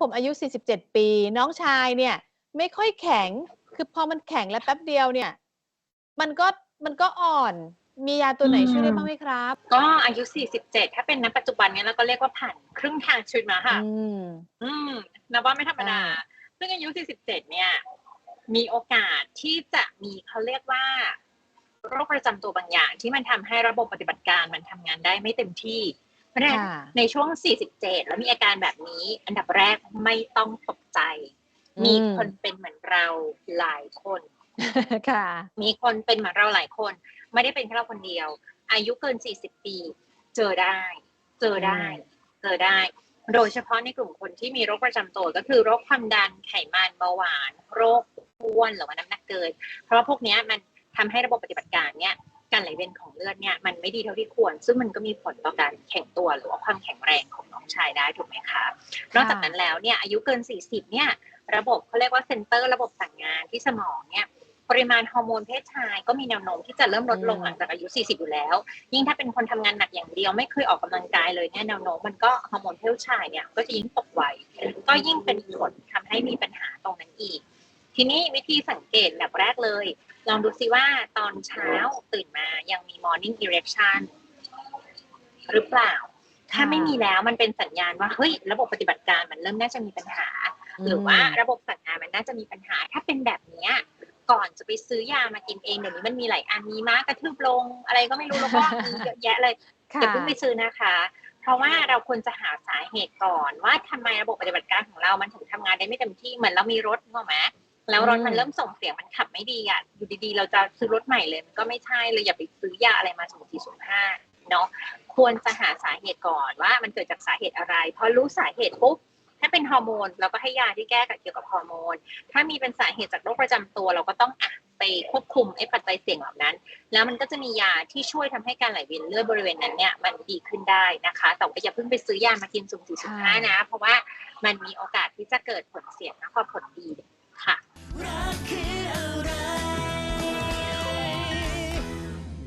ผมอายุ 47 ปี น้องชายเนี่ย ไม่ค่อยแข็ง คือพอมันแข็งแล้วแป๊บเดียวเนี่ย มันก็มันก็อ่อน มียาตัวไหนช่วยได้บ้างไหมครับ ก็อายุ 47 ถ้าเป็นณปัจจุบันเนี้ยเราก็เรียกว่าผ่านครึ่งทางชีวิตมาค่ะ อืม อืมนับว่าไม่ธรรมดาอ่าซึ่งอายุ 47 เนี่ย มีโอกาสที่จะมีเขาเรียกว่าโรคประจำตัวบางอย่าง ที่มันทำให้ระบบปฏิบัติการมันทำงานได้ไม่เต็มที่เพ ราะฉะนั้นค่ะในช่วง 47 แล้วมีอาการแบบนี้ อันดับแรกไม่ต้องตกใจอืมมีคนเป็นเหมือนเราหลายคนค่ะ มีคนเป็นเหมือนเราหลายคน ไม่ได้เป็นแค่เราคนเดียว อายุเกิน 40 ปี เจอได้ เจอได้ เจอได้ โดยเฉพาะในกลุ่มคนที่มีโรคประจำตัวก็คือโรคความดันไขมันเบาหวาน โรคอ้วนหรือว่าน้ำหนักเกิน เพราะว่าพวกเนี้ยมันทำให้ระบบปฏิบัติการเนี่ย การไหลเวียนของเลือดเนี่ยมันไม่ดีเท่าที่ควร ซึ่งมันก็มีผลต่อการแข็งตัวหรือว่าความแข็งแรงของน้องชายได้ถูกไหมคะนอกจากนั้นแล้วเนี่ยอายุเกิน 40 เนี่ยระบบเขาเรียกว่าเซนเตอร์ระบบสั่งงานที่สมองเนี่ยปริมาณฮอร์โมนเพศชายก็มีแนวโน้มที่จะเริ่มลดลงอืมหลังจากอายุ 40 อยู่แล้ว ยิ่งถ้าเป็นคนทำงานหนักอย่างเดียวไม่เคยออกกำลังกายเลยเนี่ยแนวโน้มมันก็ฮอร์โมนเพศชายเนี่ยก็จะยิ่งตกไวก็ยิ่งเป็นผลทำให้มีปัญหาตรงนั้นอีก ทีนี้วิธีสังเกตแบบแรกเลย ลองดูซิว่าตอนเช้าตื่นมายังมี morning erection หรือเปล่า ถ้าไม่มีแล้วมันเป็นสัญญาณว่าเฮ้ยระบบปฏิบัติการมันเริ่มน่าจะมีปัญหา หรือว่าระบบสั่งงานมันน่าจะมีปัญหา ถ้าเป็นแบบเนี้ยก่อนจะไปซื้อยามากินเองเดี๋ยวนี้มันมีหลายอันมีม้ากระทืบลง อะไรก็ไม่รู้แล้วก็มีเยอะแยะเลยค่ะอย่าเพิ่งไปซื้อนะคะ เพราะว่าเราควรจะหาสาเหตุก่อน ว่าทำไมระบบปฏิบัติการของเรามันถึงทำงานได้ไม่เต็มที่เหมือนเรามีรถงงไหม แล้วรถมันอืมเริ่มส่งเสียงมันขับไม่ดีอะอยู่ดีๆ เราจะซื้อรถใหม่เลยมันก็ไม่ใช่เลยอย่าไปซื้อยาอะไรมาสุ่มสี่สุ่มห้าเนาะควรจะหาสาเหตุก่อนว่ามันเกิดจากสาเหตุอะไรพอรู้สาเหตุปุ๊บถ้าเป็นฮอร์โมนเราก็ให้ยาที่แก้กับเกี่ยวกับฮอร์โมน ถ้ามีเป็นสาเหตุจากโรคประจำตัว เราก็ต้องอะไปควบคุมไอ้ปัจจัยเสี่ยงเหล่านั้น แล้วมันก็จะมียาที่ช่วยทำให้การไหลเวียนเลือดบริเวณนั้นเนี่ยมันดีขึ้นได้นะคะ แต่ว่าอย่าเพิ่งไปซื้อยามากินสุ่มสี่สุ่มห้านะ เพราะว่ามันมีโอกาสที่จะเกิดผลเสียมากกว่าผลดี